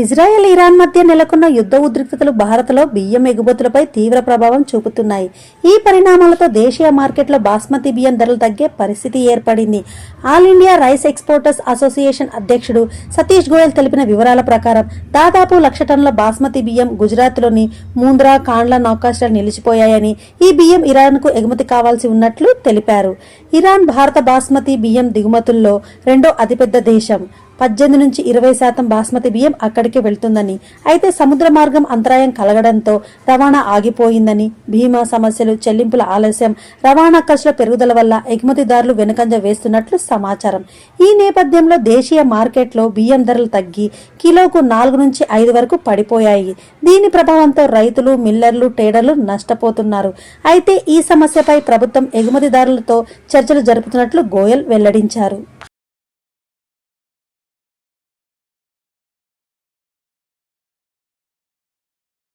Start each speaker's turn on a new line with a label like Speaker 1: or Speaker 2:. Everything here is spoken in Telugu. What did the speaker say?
Speaker 1: ఇజ్రాయెల్ ఇరాన్ మధ్య నెలకొన్న యుద్ధ ఉద్రిక్తతలు భారత్లో బియ్యం ఎగుమతులపై తీవ్ర ప్రభావం చూపుతున్నాయి. ఈ పరిణామాలతో దేశీయ మార్కెట్లో బాస్మతి బియ్యం ధరలు తగ్గే పరిస్థితి ఏర్పడింది. All India rice exporters association అధ్యక్షుడు సతీష్ గోయల్ తెలిపిన వివరాల ప్రకారం దాదాపు లక్ష టన్నుల బాస్మతి బియ్యం గుజరాత్లోని ముంద్రా కాండ్ల నౌకాశ్రాలు నిలిచిపోయాయని ఈ బియ్యం ఇరాన్కు ఎగుమతి కావాల్సి ఉన్నట్లు తెలిపారు. ఇరాన్ భారత బాస్మతి బియ్యం దిగుమతుల్లో రెండో అతిపెద్ద దేశం. పద్దెనిమిది నుంచి ఇరవై శాతం బాస్మతి బియ్యం అక్కడికి వెళ్తుందని. అయితే సముద్ర మార్గం అంతరాయం కలగడంతో రవాణా ఆగిపోయిందని. బీమా సమస్యలు చెల్లింపుల ఆలస్యం రవాణా ఖర్చుల పెరుగుదల వల్ల ఎగుమతిదారులు వెనుకంజ వేస్తున్నట్లు సమాచారం. ఈ నేపథ్యంలో దేశీయ మార్కెట్లో బియ్యం ధరలు తగ్గి కిలోకు నాలుగు నుంచి ఐదు వరకు పడిపోయాయి. దీని ప్రభావంతో రైతులు మిల్లర్లు ట్రేడర్లు నష్టపోతున్నారు. అయితే ఈ సమస్యపై ప్రభుత్వం ఎగుమతిదారులతో చర్చలు జరుపుతున్నట్లు గోయల్ వెల్లడించారు.